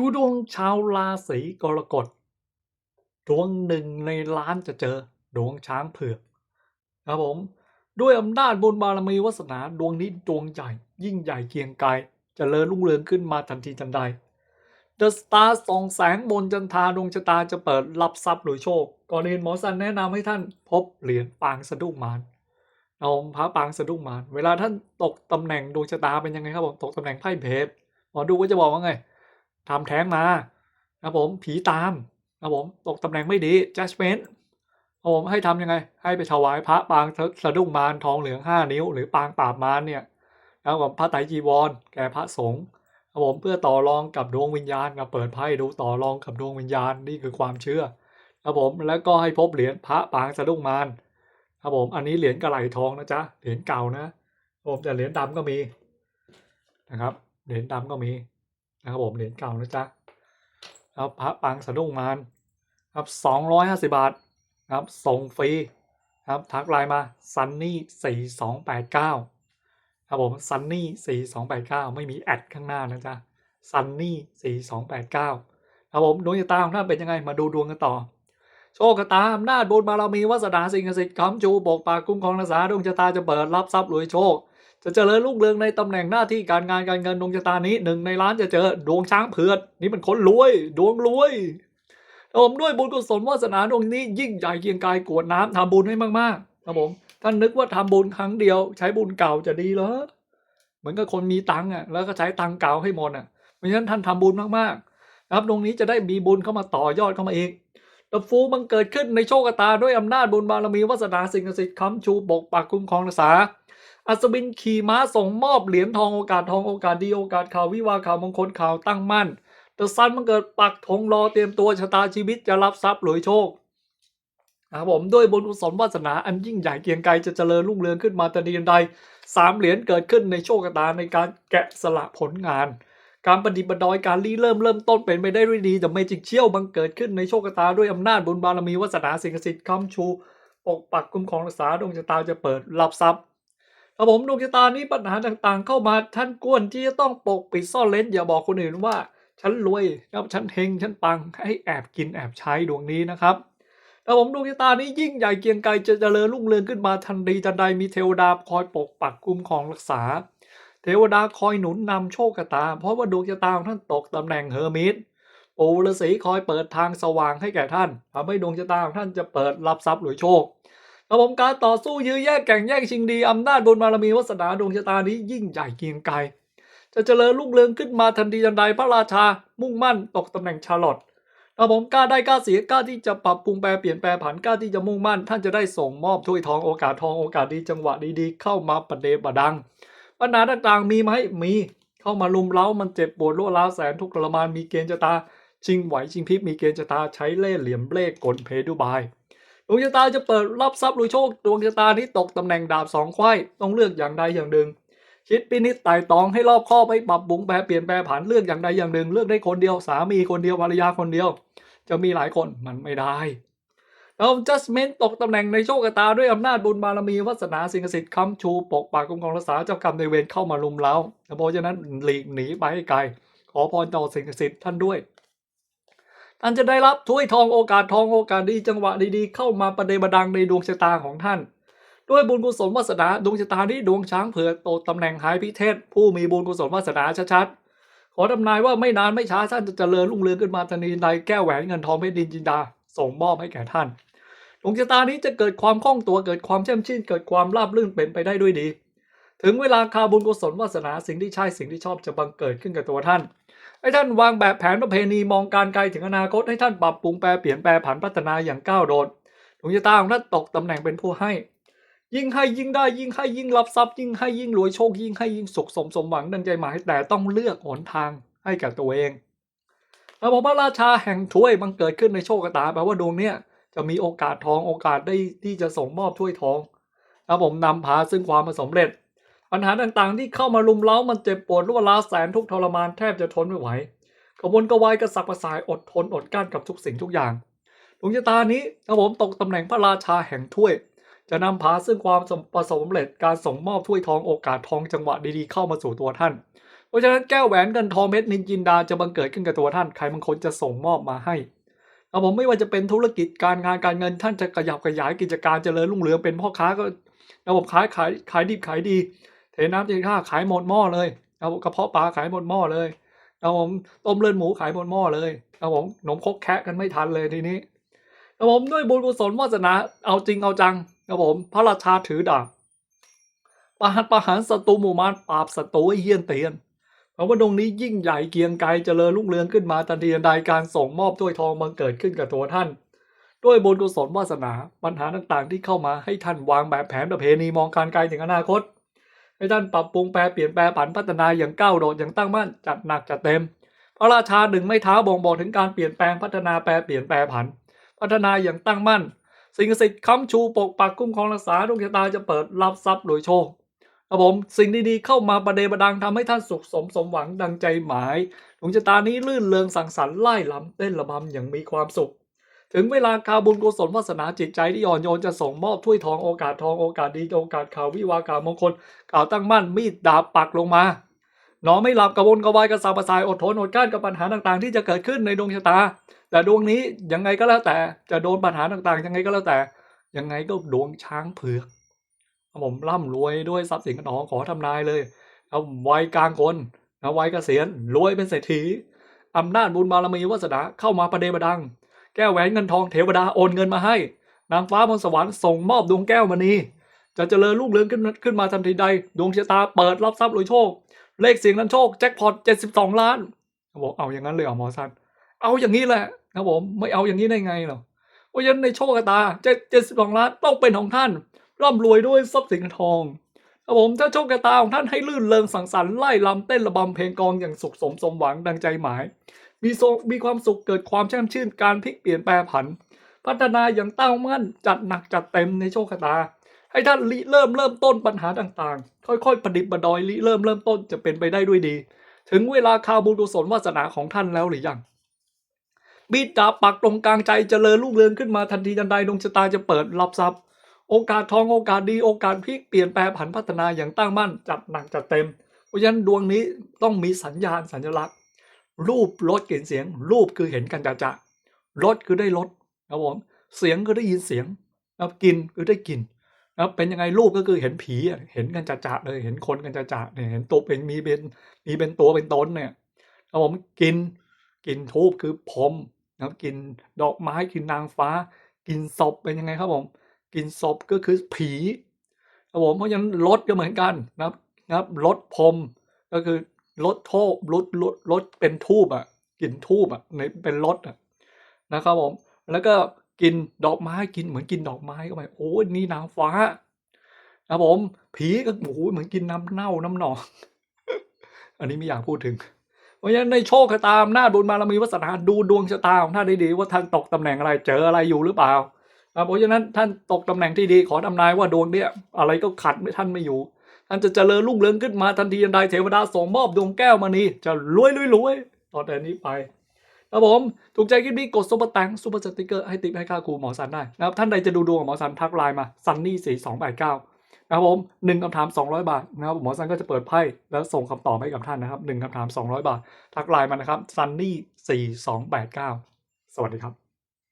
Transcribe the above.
ดูดวงชาวราศีกรกฎ ดวงหนึ่งในล้านจะเจอ ดวงช้างเผือกครับผมด้วยอำนาจบุญบารมีวาสนาดวงนี้ดวงใหญ่ ยิ่งใหญ่เกียงไกรเจะเริญรุ่งเรืองขึ้นมาทันทีทันใด The Star ส่องแสงบนจันทาดวงชะตาจะเปิดรับทรัพย์หรือโชค ก่อนอื่นหมอสันแนะนำให้ท่านพบเหรียญปางสะดุ้งมารเอาพระปางสะดุ้งมารเวลาท่านตกตำแหน่งดวงชะตาเป็นยังไงครับผมตกตำแหน่งไพ่เพชรหมอดูก็จะบอกว่าไง ทำแท้งมาครับผมผีตามครับผมตกตำแหน่งไม่ดี judgment ครับผมให้ทำยังไง ให้ไปถวายพระปางสะดุ้งมารทองเหลืองห้านิ้ว หรือปางปราบมารเนี่ยแล้วกับพระไตรจีวร แก่พระสงฆ์ครับผมเพื่อต่อรองกับดวงวิญญาณกับเปิดไพ่ดูต่อรองกับดวงวิญญาณนี่คือความเชื่อครับผมแล้วก็ให้พบเหรียญพระปางสะดุ้งมารครับผมอันนี้เหรียญกระไหลทองนะจ๊ะเหรียญเก่านะผมแต่เหรียญดำก็มีนะครับเหรียญดำก็มี นะครับผมเหรียญเก่านะจ๊ะครับพระปางสะดุ้งมารครับสองร้อยห้าสิบบาทครับส่งฟรีครับทักไลน์มาซันนี่สี่สองแปดเก้าครับผมซันนี่สี่สองแปดเก้าไม่มีแอดข้างหน้านะจ๊ะซันนี่สี่สองแปดเก้าครับผมดวงชะตาของท่านเป็นยังไงมาดูดวงกันต่อ โชคตาอำนาจบุญบารมีวาสนาสิ่งศักดิ์สิทธิ์คำจูปกปากคุ้มครองรักษาดวงชะตาจะเปิดรับทรัพย์รวยโชค จะเจริญรุ่งเรืองในตำแหน่งหน้าที่การงานการเงินดวงชะตานี้หนึ่งในล้านจะเจอดวงช้างเผือกนี่มันคนรวย ดวงรวยผมด้วยบุญกุศลวาสนาดวงนี้ยิ่งใหญ่เกียงกายกวดน้ำทำบุญให้มากๆครับผมท่านนึกว่าทำบุญครั้งเดียว ใช้บุญเก่าจะดีเหรอเหมือนกับคนมีตังค์อะแล้วก็ใช้ตังค์เก่าให้หมดอะเพราะฉะนั้นท่านทำบุญมากๆนะครับดวงนี้จะได้มีบุญเข้ามาต่อยอดเข้ามาเองตะฟูบังเกิดขึ้นในโชคชะตาด้วยอำนาจบุญบารมีวาสนาสิ่งศักดิ์สิทธิ์ค้ำชูปกปักคุ้มครองรักษา อัศวินขี่ม้าส่งมอบเหรียญทองโอกาสทองโอกาสดีโอกาสข่าววิวาข่าวมงคลข่าวตั้งมั่นเดอะซันมันเกิดปักธงรอเตรียมตัวชะตาชีวิตจะรับทรัพย์หรือโชคนะครับผมด้วยบุญกุศลวาสนาอันยิ่งใหญ่เกียงไกรจะเจริญรุ่งเรืองขึ้นมาแต่ดีใดสามเหรียญเกิดขึ้นในโชคชะตาในการแกะสลักผลงาน การประดิษฐ์ประดอยการรีเริ่มเริ่มต้นเป็นไปได้ด้วยดีแต่ไม่จิกเชี่ยวบังเกิดขึ้นในโชคชะตาด้วยอำนาจบุญบารมีวาสนาสิ่งศักดิ์สิทธิ์คำชูปกปักคุ้มครองรักษาดวงชะตาจะเปิดรับทรัพย์ ครับผมดวงชะตานี้ปัญหาต่างๆ เข้ามาท่านควรที่จะต้องปกปิดซ่อนเล้นอย่าบอกคนอื่นว่า ฉันรวยครับฉันเฮงฉันปังให้แอบกินแอบใช้ดวงนี้นะครับครับผมดวงชะตานี้ยิ่งใหญ่เกียงไกรจะเจริญรุ่งเรืองขึ้นมาทันทีทันใดมีเทวดาคอยปกปักคุ้มครองรักษา เทวดาคอยหนุนนำโชคชะตา เพราะว่าดวงชะตาของท่านตกตำแหน่งเฮอร์มิตปู่ฤาษีคอยเปิดทางสว่างให้แก่ท่านทำให้ดวงชะตาของท่านจะเปิดรับทรัพย์หรือโชค ครับผมการต่อสู้ยื้อแย่งแข่งแย่งชิงดีอำนาจบุญบารมีวาสนาดวงชะตานี้ยิ่งใหญ่เกียงไกรจะเจริญรุ่งเรืองขึ้นมาทันทีทันใดพระราชามุ่งมั่นตกตำแหน่งชาร์ลอตครับผมกล้าได้กล้าเสียกล้าที่จะปรับปรุงแปลเปลี่ยนแปลผันกล้าที่จะมุ่งมั่น ท่านจะได้ส่งมอบถ้วยทองโอกาสทองโอกาสดีจังหวะดีๆ เข้ามาประเดประดัง ปัญหาต่างๆมีไหมมีเข้ามาลุมเล้ามันเจ็บปวดรวร้าวแสนทุกข์ทรมานมีเกณฑ์ชะตาชิงไหวชิงพริบมีเกณฑ์ชะตาใช้เล่ห์เหลี่ยมเล่กลเพดุบาย ดวงชะตาจะเปิดรับทรัพย์หรือโชคดวงชะตานี้ตกตำแหน่งดาบสองไขว้ต้องเลือกอย่างใดอย่างหนึ่งคิดพินิจไต่ตองให้รอบคอบให้ปรับปรุงแปลเปลี่ยนแปลผันเลือกอย่างใดอย่างหนึ่ง เลือกได้คนเดียวสามีคนเดียวภรรยาคนเดียว จะมีหลายคนมันไม่ได้เรา judgment ตกตำแหน่งในโชคชะตาด้วยอำนาจบุญบารมีวาสนาสิ่งศักดิ์สิทธิ์ค้ำชูปกปักคุ้มครองรักษาเจ้ากรรมในเวรเข้ามาลุมเล้าเพราะฉะนั้นหลีกหนีไปให้ไกลขอพรต่อสิ่งศักดิ์สิทธิ์ท่านด้วย ท่านจะได้รับถ้วยทองโอกาสทองโอกาสดีจังหวะดีๆเข้ามาประเดประดังในดวงชะตาของท่าน ด้วยบุญกุศลวาสนาดวงชะตานี้ดวงช้างเผือกโตตำแหน่งหายพิเทศ ผู้มีบุญกุศลวาสนาชัดๆขอทำนายว่าไม่นานไม่ช้าท่านจะเจริญรุ่งเรืองขึ้นมาทันทีใดแก้วแหวนเงินทองเพชรดินจินดาส่งมอบให้แก่ท่านดวงชะตานี้จะเกิดความคล่องตัวเกิดความแช่มชื่นเกิดความราบรื่นเป็นไปได้ด้วยดี ถึงเวลาคาบุญกุศลวาสนาสิ่งที่ใช่สิ่งที่ชอบจะบังเกิดขึ้นกับตัวท่าน ให้ท่านวางแบบแผนประเพณีมองการไกลถึงอนาคตให้ท่านปรับปรุงแปลเปลี่ยนแปลผันพัฒนาอย่างก้าวโดดดวงชะตาของท่านตกตำแหน่งเป็นผู้ให้ ยิ่งให้ยิ่งได้ยิ่งให้ยิ่งรับทรัพย์ยิ่งให้ยิ่งรวยโชคยิ่งให้ยิ่งสุขสมสมหวังดังใจหมายแต่ต้องเลือกหนทางให้กับตัวเองระบบพระราชาแห่งถ้วยบังเกิดขึ้นในโชคชะตาแปลว่าดวงเนี้ยจะมีโอกาสทองโอกาสได้ที่จะส่งมอบถ้วยทองแล้วผมนำพาซึ่งความสำเร็จ ปัญหาต่างๆ ที่เข้ามาลุมเล้ามันเจ็บปวดรวดร้าวแสนทุกทรมานแทบจะทนไม่ไหวกระวนกระวายกระสับกระส่ายอดทนอดกลั้นกับทุกสิ่งทุกอย่างดวงชะตานี้ครับผมตกตำแหน่งพระราชาแห่งถ้วย จะนำพาซึ่งความประสบสำเร็จการส่งมอบถ้วยทองโอกาสทองจังหวะดีๆเข้ามาสู่ตัวท่าน เพราะฉะนั้นแก้วแหวนเงินทองเพชรนินจินดาจะบังเกิดขึ้นกับตัวท่านใครบางคนจะส่งมอบมาให้ครับผมไม่ว่าจะเป็นธุรกิจการงานการเงินท่านจะขยับขยายกิจการเจริญรุ่งเรืองเป็นพ่อค้าก็ระบบขายขายขายดิบขายดี น้ำเทท่าขายหมดหม้อเลยครับผมกระเพาะปลาขายหมดหม้อเลยครับผมต้มเลือดหมูขายหมดหม้อเลยครับผมขนมคกแคะกันไม่ทันเลยทีนี้ครับผมด้วยบุญกุศลวาสนาเอาจริงเอาจังครับผมพระราชาถือดาบประหัตประหารศัตรูหมู่มารปราบศัตรูเยี่ยนเตียนเพราะว่าดวงนี้ยิ่งใหญ่เกียงไกรเจริญรุ่งเรืองขึ้นมาทันทีใดการส่งมอบถ้วยทองบังเกิดขึ้นกับตัวท่าน ด้วยบุญกุศลวาสนาปัญหาต่างๆที่เข้ามาให้ท่านวางแบบแผนประเพณีมองการไกลถึงอนาคต ให้ท่านปรับปรุงแปลเปลี่ยนแปลผันพัฒนาอย่างก้าวโดดอย่างตั้งมั่นจัดหนักจัดเต็ม พระราชาหนึ่งไม่เท้าบ่งบอกถึงการเปลี่ยนแปลงพัฒนาแปลเปลี่ยนแปลผัน พัฒนาอย่างตั้งมั่น สิ่งศักดิ์สิทธิ์ค้ำชูปกปักคุ้มครองรักษาดวงชะตาจะเปิดรับทรัพย์โดยโชคครับผมสิ่งดีๆเข้ามาประเดประดังทำให้ท่านสุขสมสมหวังดังใจหมายดวงชะตานี้ลื่นเริงสังสรรค์ไล่ลำเต้นระบำอย่างมีความสุข ถึงเวลาคาบุญกุศลวาสนาจิตใจที่อ่อนโยนจะส่งมอบถ้วยทองโอกาสทองโอกาสดีโอกาสข่าววิวาข่าวมงคลข่าวตั้งมั่นมีดดาบปักลงมาหนอไม่หลับกระวนกระวายกระสับกระส่ายอดทนอดกลั้นกับปัญหาต่างๆ ที่จะเกิดขึ้นในดวงชะตา แต่ดวงนี้ยังไงก็แล้วแต่จะโดนปัญหาต่างๆ ยังไงก็แล้วแต่ ยังไงก็ดวงช้างเผือกผมร่ำรวยด้วยทรัพย์สินเงินองขอทำนายเลยเอาวัยกลางคนนะวัยเกษียณรวยเป็นเศรษฐีอำนาจบุญบารมีวาสนาเข้ามาประเดประดัง แก้วแหวนเงินทองเทวดาโอนเงินมาให้ นางฟ้าบนสวรรค์ส่งมอบดวงแก้วมณีจะเจริญรุ่งเรืองขึ้นขึ้นมาทันทีใด ดวงชะตาเปิดรับทรัพย์รวยโชค เลขเสียงนั้นโชคแจ็คพอต72ล้านบอกเอาอย่างนั้นเลยเหรอหมอสันเอาอย่างนี้แหละครับผมไม่เอาอย่างนี้ได้ไงหรอเพราะฉะนั้นในโชคชะตาเจ็ดสิบสองล้านต้องเป็นของท่านร่ำรวยด้วยทรัพย์สินทองครับผมถ้าโชคชะตาของท่านให้ลื่นเริงสังสรรค์ไล่ลำเต้นระบำเพลงกองอย่างสุขสมสมหวังดังใจหมาย มีโซมีความสุขเกิดความแช่มชื่นการพลิกเปลี่ยนแปลผัน พัฒนาอย่างตั้งมั่นจัดหนักจัดเต็มในโชคชะตา ให้ท่านริเริ่มเริ่มต้นปัญหาต่างๆ ค่อยๆประดิษฐ์ประดอยริเริ่มเริ่มต้นจะเป็นไปได้ด้วยดี ถึงเวลาคาวบุญกุศลวาสนาของท่านแล้วหรือยังมีดดาปักตรงกลางใจเจริญรุ่งเรืองขึ้นมาทันทีทันใดดวงชะตาจะเปิดรับทรัพย์โอกาสทองโอกาสดีโอกาสพลิกเปลี่ยนแปลผันพัฒนาอย่างตั้งมั่นจัดหนักจัดเต็ม เพราะฉะนั้นดวงนี้ต้องมีสัญญาณสัญลักษณ์ รูปรสกลิ่นเสียง รูปคือเห็นกันจะจะรสคือได้รสครับผมเสียงคือได้ยินเสียงนะครับกลินคือได้กลิ่นนะครับเป็นยังไงรูปก็คือเห็นผีเห็นกันจะจะเลยเห็นคนกันจะจะเนี่ยเห็นตัวเป็นมีเป็นมีเป็นตัวเป็นตนเนี่ยครับผมกินกินทูบคือพรมนะครับกินดอกไม้กินนางฟ้า กินศพเป็นยังไงครับผมกินศพก็คือผีครับผมเพราะฉะนั้นรถก็เหมือนกันนะครับนะครับรถพรมก็คือ รถโทบรถรถรถเป็นทูบอะกลินทูบอะในเป็นรถอะนะครับผมแล้วก็กินดอกไม้กินเหมือนกินดอกไม้เข้าไปโอ้นี่นางฟ้าครับผมผีก็โอ้โหเหมือนกินน้ำเน่าน้ำหนองอันนี้ไม่อยากพูดถึง เพราะฉะนั้นในโชคชะตาอำนาบุญบารมีวาสนาดูดวงชะตาของท่านได้ดีว่าท่านตกตำแหน่งอะไรเจออะไรอยู่หรือเปล่าเพราะฉะนั้นท่านตกตำแหน่งที่ดีขอทำนายว่าดวงเนี้ยอะไรก็ขัดไม่ท่านไม่อยู่ ท่านจะเจริญรุ่งเรืองขึ้นมาทันทีทันใดเทวดาส่งมอบดวงแก้วมณีจะรวยรวยรวยต่อแต่นี้ไปครับผม ถูกใจคลิปนี้กดซุปเปอร์แตงซุปเปอร์สติกเกอร์ให้ติ๊กให้ค่าครูหมอสันได้นะครับ ท่านใดจะดูดวงกับหมอสันทักไลน์มาซันนี่สี่สองแปดเก้านะครับผมหนึ่งคำถาม 200 บาทนะครับหมอซันก็จะเปิดไพ่แล้วส่งคำตอบให้กับท่านนะครับหนึ่งคำถาม 200 บาท ทักไลน์มานะครับซันนี่4289สวัสดีครับ